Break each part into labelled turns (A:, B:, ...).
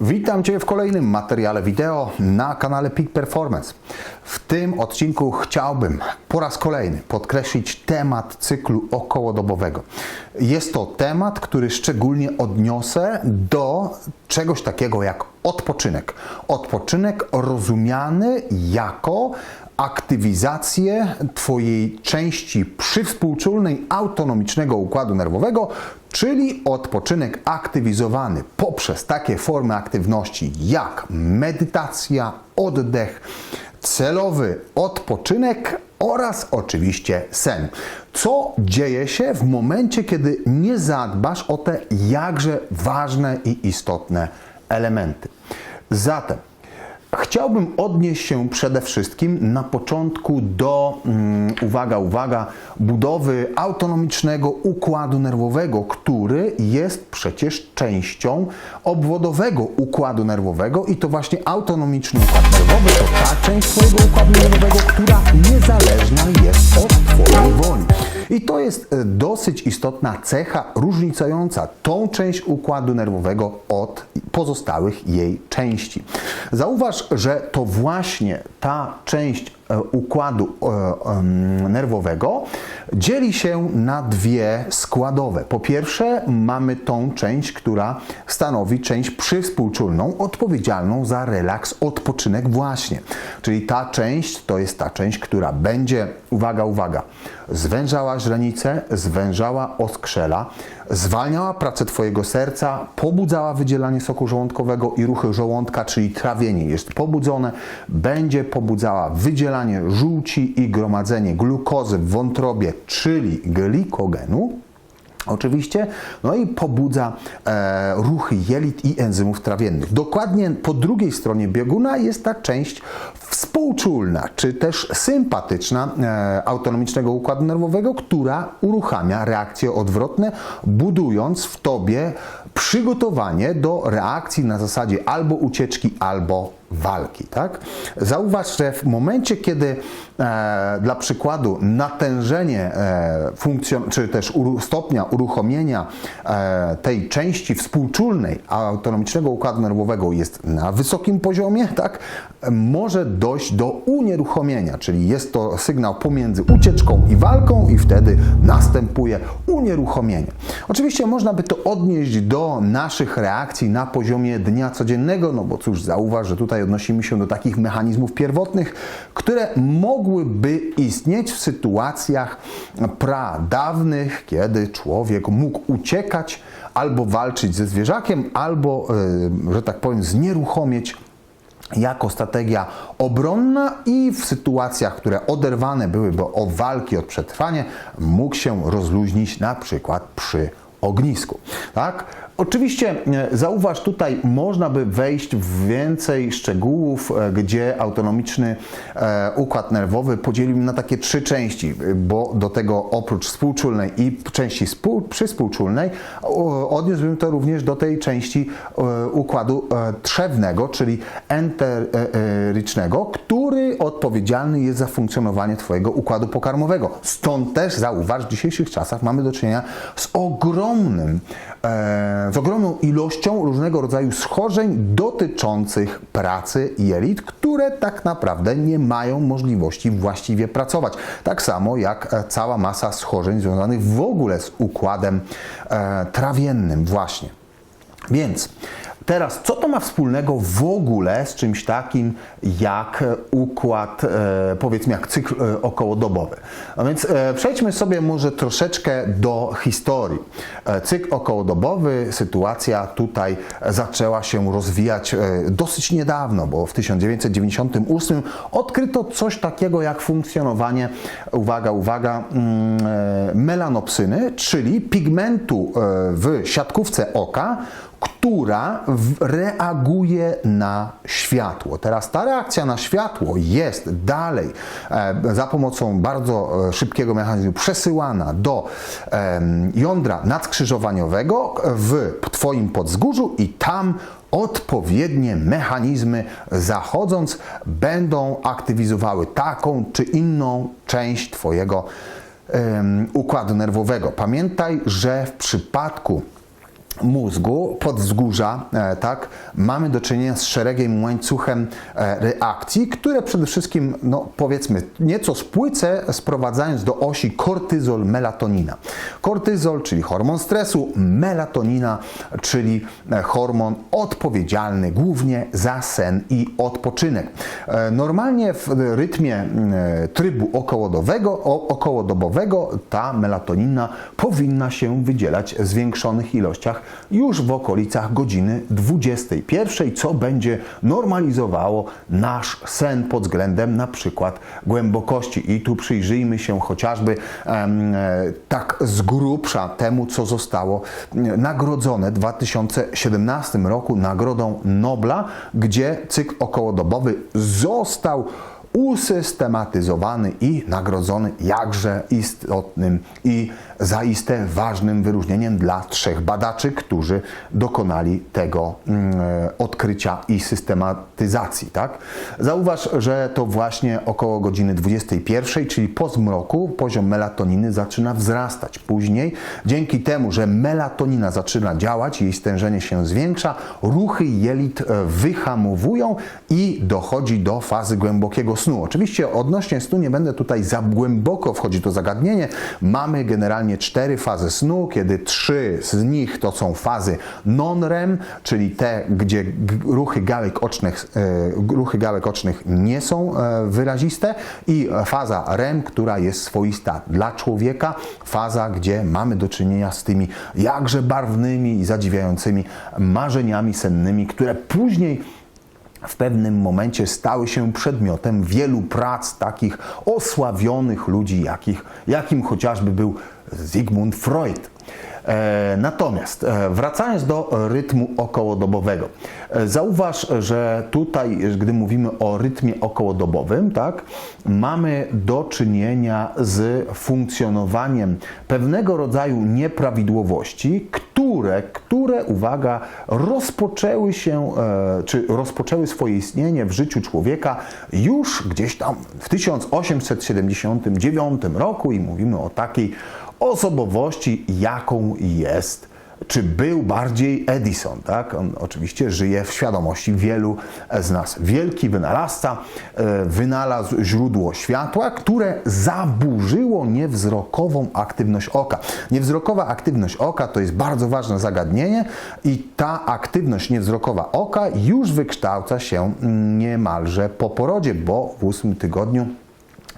A: Witam Cię w kolejnym materiale wideo na kanale Peak Performance. W tym odcinku chciałbym po raz kolejny podkreślić temat cyklu okołodobowego. Jest to temat, który szczególnie odniosę do czegoś takiego jak odpoczynek. Odpoczynek rozumiany jako aktywizację Twojej części przywspółczulnej autonomicznego układu nerwowego, czyli odpoczynek aktywizowany poprzez takie formy aktywności jak medytacja, oddech, celowy odpoczynek oraz oczywiście sen. Co dzieje się w momencie, kiedy nie zadbasz o te jakże ważne i istotne elementy? Zatem Chciałbym odnieść się przede wszystkim na początku do, um, uwaga, uwaga, budowy autonomicznego układu nerwowego, który jest przecież częścią obwodowego układu nerwowego i to właśnie autonomiczny układ nerwowy to ta część Twojego układu nerwowego, która niezależna jest od Twojej woli. I to jest e, dosyć istotna cecha różnicująca tą część układu nerwowego od pozostałych jej części. Zauważ, że to właśnie ta część układu e, nerwowego dzieli się na dwie składowe. Po pierwsze, mamy tą część, która stanowi część przywspółczulną, odpowiedzialną za relaks, odpoczynek właśnie. Czyli ta część to jest ta część, która będzie, uwaga, uwaga, zwężała źrenicę, zwężała oskrzela, zwalniała pracę Twojego serca, pobudzała wydzielanie soku żołądkowego i ruchy żołądka, czyli trawienie jest pobudzone, będzie pobudzała wydzielanie żółci i gromadzenie glukozy w wątrobie, czyli glikogenu. Oczywiście, no i pobudza e, ruchy jelit i enzymów trawiennych. Dokładnie po drugiej stronie bieguna jest ta część współczulna, czy też sympatyczna e, autonomicznego układu nerwowego, która uruchamia reakcje odwrotne, budując w tobie przygotowanie do reakcji na zasadzie albo ucieczki, albo walki. Tak? Zauważ, że w momencie, kiedy e, dla przykładu natężenie e, funkcjon- czy też uru- stopnia uruchomienia e, tej części współczulnej autonomicznego układu nerwowego jest na wysokim poziomie, tak? może dojść do unieruchomienia, czyli jest to sygnał pomiędzy ucieczką i walką i wtedy następuje unieruchomienie. Oczywiście można by to odnieść do naszych reakcji na poziomie dnia codziennego, no bo cóż, zauważ, że tutaj odnosimy się do takich mechanizmów pierwotnych, które mogłyby istnieć w sytuacjach pradawnych, kiedy człowiek mógł uciekać albo walczyć ze zwierzakiem, albo, e, że tak powiem, znieruchomieć jako strategia obronna i w sytuacjach, które oderwane byłyby o walki, od przetrwania, mógł się rozluźnić na przykład przy ognisku. Tak? Oczywiście e, zauważ tutaj, można by wejść w więcej szczegółów, e, gdzie autonomiczny e, układ nerwowy podzielimy na takie trzy części, bo do tego oprócz współczulnej i części przyspółczulnej odniósłbym to również do tej części układu trzewnego, czyli enterycznego, który odpowiedzialny jest za funkcjonowanie Twojego układu pokarmowego. Stąd też zauważ, w dzisiejszych czasach mamy do czynienia z ogromnym z ogromną ilością różnego rodzaju schorzeń dotyczących pracy jelit, które tak naprawdę nie mają możliwości właściwie pracować. Tak samo jak e, cała masa schorzeń związanych w ogóle z układem e, trawiennym właśnie. Więc Teraz, co to ma wspólnego w ogóle z czymś takim jak układ, e, powiedzmy, jak cykl e, okołodobowy? No więc e, przejdźmy sobie może troszeczkę do historii. Cykl okołodobowy, sytuacja tutaj zaczęła się rozwijać dosyć niedawno, bo w 1998 odkryto coś takiego jak funkcjonowanie, uwaga, uwaga, mm, melanopsyny, czyli pigmentu w siatkówce oka, która reaguje na światło. Teraz ta reakcja na światło jest dalej e, za pomocą bardzo e, szybkiego mechanizmu przesyłana do jądra nadskrzyżowaniowego w Twoim podzgórzu i tam odpowiednie mechanizmy zachodząc będą aktywizowały taką czy inną część Twojego układu nerwowego. Pamiętaj, że w przypadku mózgu, podwzgórza, e, tak, mamy do czynienia z szeregiem, łańcuchem e, reakcji, które przede wszystkim, no powiedzmy, nieco spłycę, sprowadzając do osi kortyzol, melatonina. Kortyzol, czyli hormon stresu, melatonina, czyli e, hormon odpowiedzialny głównie za sen i odpoczynek. Normalnie w rytmie trybu okołodowego, okołodobowego ta melatonina powinna się wydzielać w zwiększonych ilościach już w okolicach godziny 21, co będzie normalizowało nasz sen pod względem na przykład głębokości. I tu przyjrzyjmy się chociażby em, e, tak z grubsza temu, co zostało nagrodzone w 2017 roku Nagrodą Nobla, gdzie cykl okołodobowy został usystematyzowany i nagrodzony jakże istotnym i zaiste ważnym wyróżnieniem dla trzech badaczy, którzy dokonali tego mm, e, odkrycia i systematyzacji. Tak? Zauważ, że to właśnie około godziny 21, czyli po zmroku, poziom melatoniny zaczyna wzrastać. Później, dzięki temu, że melatonina zaczyna działać, jej stężenie się zwiększa, ruchy jelit e, wyhamowują i dochodzi do fazy głębokiego snu. Oczywiście odnośnie snu nie będę tutaj za głęboko wchodzić to zagadnienie. Mamy generalnie cztery fazy snu, kiedy trzy z nich to są fazy non-REM, czyli te, gdzie ruchy gałek ocznych, e, ruchy gałek ocznych nie są e, wyraziste i faza REM, która jest swoista dla człowieka, faza, gdzie mamy do czynienia z tymi jakże barwnymi i zadziwiającymi marzeniami sennymi, które później w pewnym momencie stały się przedmiotem wielu prac takich osławionych ludzi, jakich, jakim chociażby był Sigmund Freud. E, Natomiast e, wracając do rytmu okołodobowego, e, zauważ, że tutaj, gdy mówimy o rytmie okołodobowym, tak, mamy do czynienia z funkcjonowaniem pewnego rodzaju nieprawidłowości, które, które uwaga, rozpoczęły się, e, czy rozpoczęły swoje istnienie w życiu człowieka już gdzieś tam w 1879 roku i mówimy o takiej osobowości, jaką jest czy był bardziej Edison, tak? On oczywiście żyje w świadomości wielu z nas. Wielki wynalazca e, wynalazł źródło światła, które zaburzyło niewzrokową aktywność oka. Niewzrokowa aktywność oka to jest bardzo ważne zagadnienie i ta aktywność niewzrokowa oka już wykształca się niemalże po porodzie, bo w ósmym tygodniu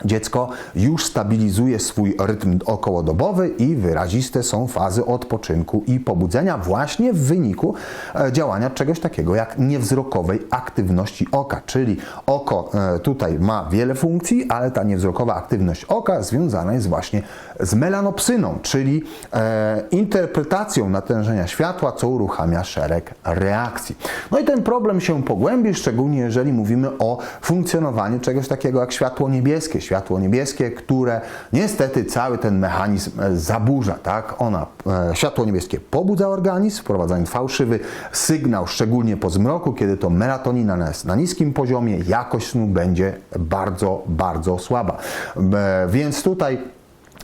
A: Dziecko już stabilizuje swój rytm okołodobowy i wyraziste są fazy odpoczynku i pobudzenia właśnie w wyniku e, działania czegoś takiego jak niewzrokowej aktywności oka. Czyli oko e, tutaj ma wiele funkcji, ale ta niewzrokowa aktywność oka związana jest właśnie z melanopsyną, czyli e, interpretacją natężenia światła, co uruchamia szereg reakcji. No i ten problem się pogłębi, szczególnie jeżeli mówimy o funkcjonowaniu czegoś takiego jak światło niebieskie światło niebieskie, które niestety cały ten mechanizm e, zaburza, tak? Ona, e, światło niebieskie pobudza organizm, wprowadzając fałszywy sygnał, szczególnie po zmroku, kiedy to melatonina jest na niskim poziomie, jakość snu będzie bardzo, bardzo słaba. E, Więc tutaj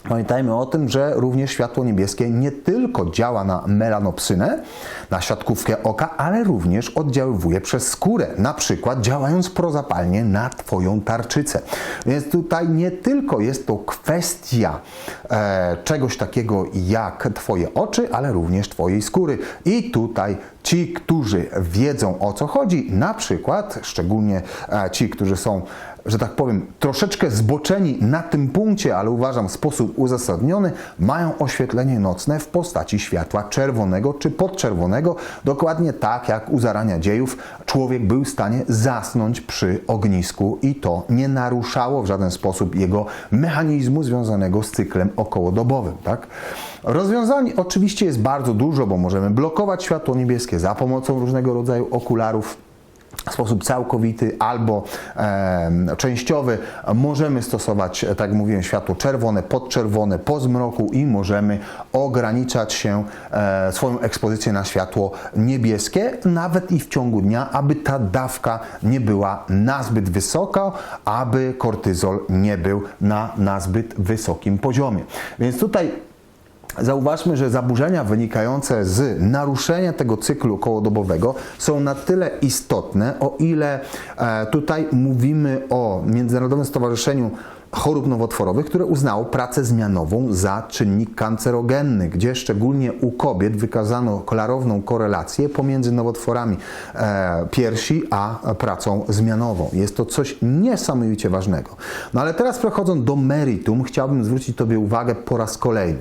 A: Pamiętajmy o tym, że również światło niebieskie nie tylko działa na melanopsynę, na siatkówkę oka, ale również oddziaływuje przez skórę, na przykład działając prozapalnie na Twoją tarczycę. Więc tutaj nie tylko jest to kwestia e, czegoś takiego jak Twoje oczy, ale również Twojej skóry. I tutaj ci, którzy wiedzą o co chodzi, na przykład szczególnie e, ci, którzy są że tak powiem, troszeczkę zboczeni na tym punkcie, ale uważam w sposób uzasadniony, mają oświetlenie nocne w postaci światła czerwonego czy podczerwonego, dokładnie tak jak u zarania dziejów człowiek był w stanie zasnąć przy ognisku i to nie naruszało w żaden sposób jego mechanizmu związanego z cyklem okołodobowym. Tak? Rozwiązań oczywiście jest bardzo dużo, bo możemy blokować światło niebieskie za pomocą różnego rodzaju okularów w sposób całkowity albo e, częściowy możemy stosować, tak jak mówiłem, światło czerwone, podczerwone po zmroku i możemy ograniczać się e, swoją ekspozycję na światło niebieskie, nawet i w ciągu dnia, aby ta dawka nie była nazbyt wysoka, aby kortyzol nie był na nazbyt wysokim poziomie. Więc tutaj Zauważmy, że zaburzenia wynikające z naruszenia tego cyklu kołodobowego są na tyle istotne, o ile e, tutaj mówimy o Międzynarodowym Stowarzyszeniu Chorób Nowotworowych, które uznało pracę zmianową za czynnik kancerogenny, gdzie szczególnie u kobiet wykazano klarowną korelację pomiędzy nowotworami e, piersi a pracą zmianową. Jest to coś niesamowicie ważnego. No ale teraz przechodząc do meritum, chciałbym zwrócić Tobie uwagę po raz kolejny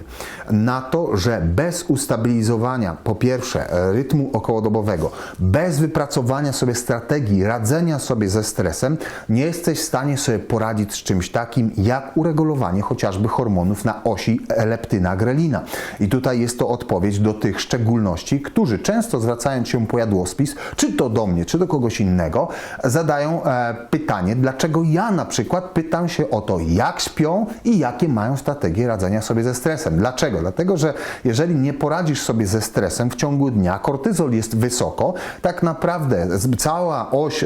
A: na to, że bez ustabilizowania po pierwsze rytmu okołodobowego, bez wypracowania sobie strategii radzenia sobie ze stresem, nie jesteś w stanie sobie poradzić z czymś takim jak uregulowanie chociażby hormonów na osi leptyna-grelina. I tutaj jest to odpowiedź do tych szczególności, którzy często zwracając się po jadłospis, czy to do mnie, czy do kogoś innego, zadają e, pytanie, dlaczego ja na przykład pytam się o to, jak śpią i jakie mają strategie radzenia sobie ze stresem. Dlaczego? Dlatego, że jeżeli nie poradzisz sobie ze stresem w ciągu dnia, kortyzol jest wysoko, tak naprawdę cała oś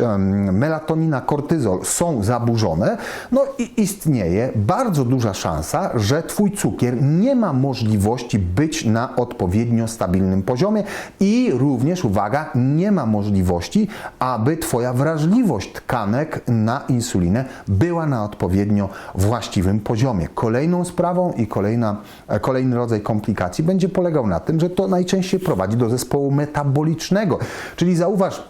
A: melatonina, kortyzol są zaburzone, no i istnieje bardzo duża szansa, że Twój cukier nie ma możliwości być na odpowiednio stabilnym poziomie i również, uwaga, nie ma możliwości, aby Twoja wrażliwość tkanek na insulinę była na odpowiednio właściwym poziomie. Kolejną sprawą i kolejna, e, kolejny rodzaj komplikacji będzie polegał na tym, że to najczęściej prowadzi do zespołu metabolicznego. Czyli zauważ,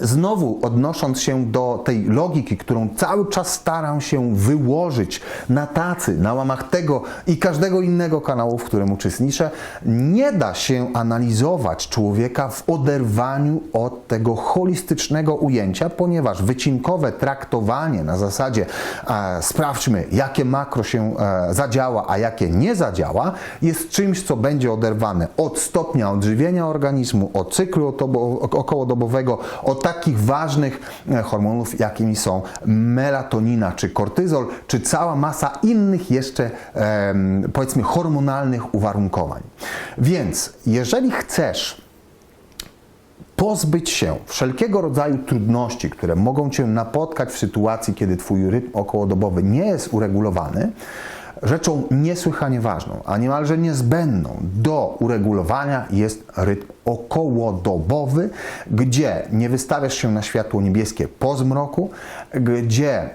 A: Znowu odnosząc się do tej logiki, którą cały czas staram się wyłożyć na tacy, na łamach tego i każdego innego kanału, w którym uczestniczę, nie da się analizować człowieka w oderwaniu od tego holistycznego ujęcia, ponieważ wycinkowe traktowanie na zasadzie e, sprawdźmy, jakie makro się e, zadziała, a jakie nie zadziała, jest czymś, co będzie oderwane od stopnia odżywienia organizmu, od cyklu okołodobowego, od takich ważnych e, hormonów, jakimi są melatonina czy kortyzol, czy cała masa innych jeszcze, powiedzmy, hormonalnych uwarunkowań. Więc jeżeli chcesz pozbyć się wszelkiego rodzaju trudności, które mogą Cię napotkać w sytuacji, kiedy Twój rytm okołodobowy nie jest uregulowany, rzeczą niesłychanie ważną, a niemalże niezbędną do uregulowania jest rytm okołodobowy, gdzie nie wystawiasz się na światło niebieskie po zmroku, gdzie e,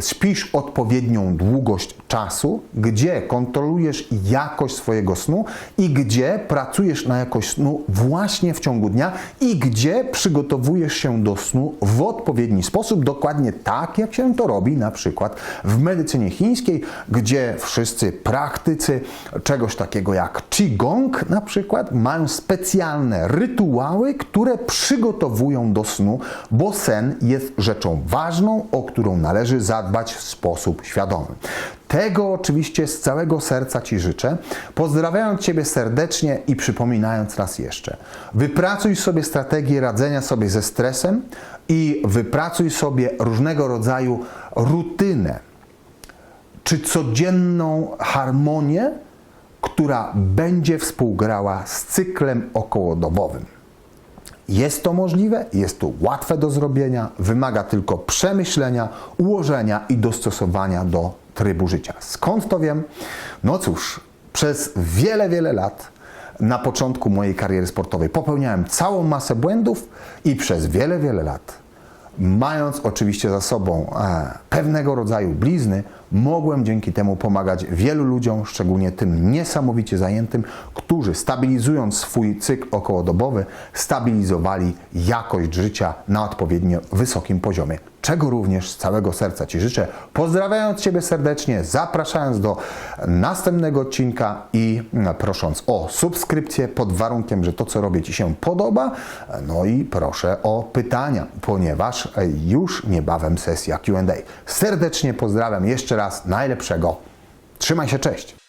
A: śpisz odpowiednią długość czasu, gdzie kontrolujesz jakość swojego snu i gdzie pracujesz na jakość snu właśnie w ciągu dnia i gdzie przygotowujesz się do snu w odpowiedni sposób, dokładnie tak, jak się to robi na przykład w medycynie chińskiej, gdzie wszyscy praktycy czegoś takiego jak Qigong na przykład mają specjalne rytuały, które przygotowują do snu, bo sen jest rzeczą ważną, o którą należy zadbać w sposób świadomy. Tego oczywiście z całego serca Ci życzę, pozdrawiając Ciebie serdecznie i przypominając raz jeszcze. Wypracuj sobie strategię radzenia sobie ze stresem i wypracuj sobie różnego rodzaju rutynę czy codzienną harmonię, która będzie współgrała z cyklem okołodobowym. Jest to możliwe, jest to łatwe do zrobienia, wymaga tylko przemyślenia, ułożenia i dostosowania do trybu życia. Skąd to wiem? No cóż, przez wiele, wiele lat na początku mojej kariery sportowej popełniałem całą masę błędów i przez wiele, wiele lat mając oczywiście za sobą e, pewnego rodzaju blizny, mogłem dzięki temu pomagać wielu ludziom, szczególnie tym niesamowicie zajętym, którzy stabilizując swój cykl okołodobowy, stabilizowali jakość życia na odpowiednio wysokim poziomie czego również z całego serca Ci życzę. Pozdrawiając Ciebie serdecznie, zapraszając do następnego odcinka i prosząc o subskrypcję pod warunkiem, że to, co robię Ci się podoba. No i proszę o pytania, ponieważ już niebawem sesja QA. Serdecznie pozdrawiam jeszcze raz najlepszego. Trzymaj się, cześć.